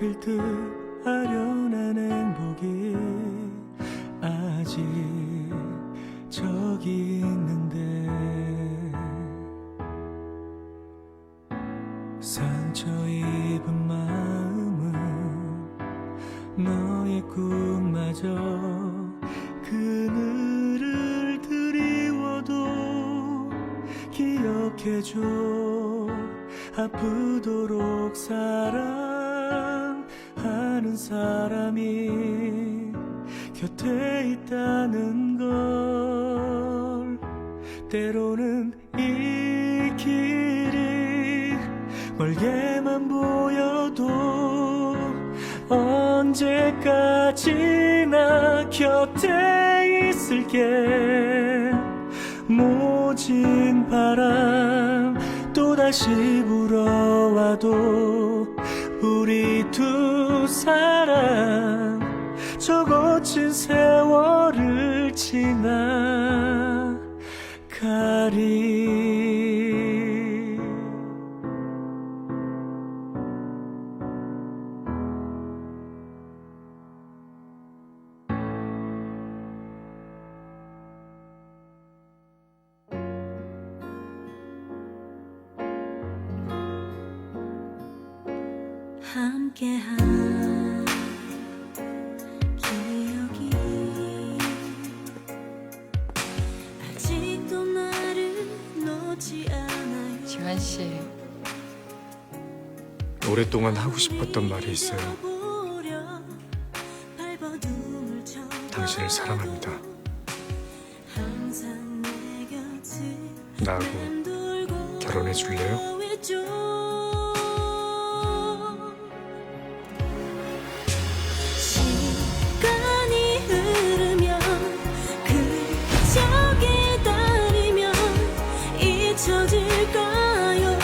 필듯 아련한 행복이 아직 저기 있는데. 상처 입은 마음은 너의 꿈마저 그늘을 드리워도 기억해줘. 아프도록 사랑 하는 사람이 곁에 있다는 걸 때로는 이 길이 멀게만 보여도 언제까지나 곁에 있을게. 모진 바람 또다시 불어와도 사람 저 거친 세월을 지나 가리 함께한 기억이 아직도 나를 놓지 지환 씨, 오랫동안 하고 싶었던 말이 있어요. 당신을 사랑합니다. 나하고 결혼해 줄래요? 加油。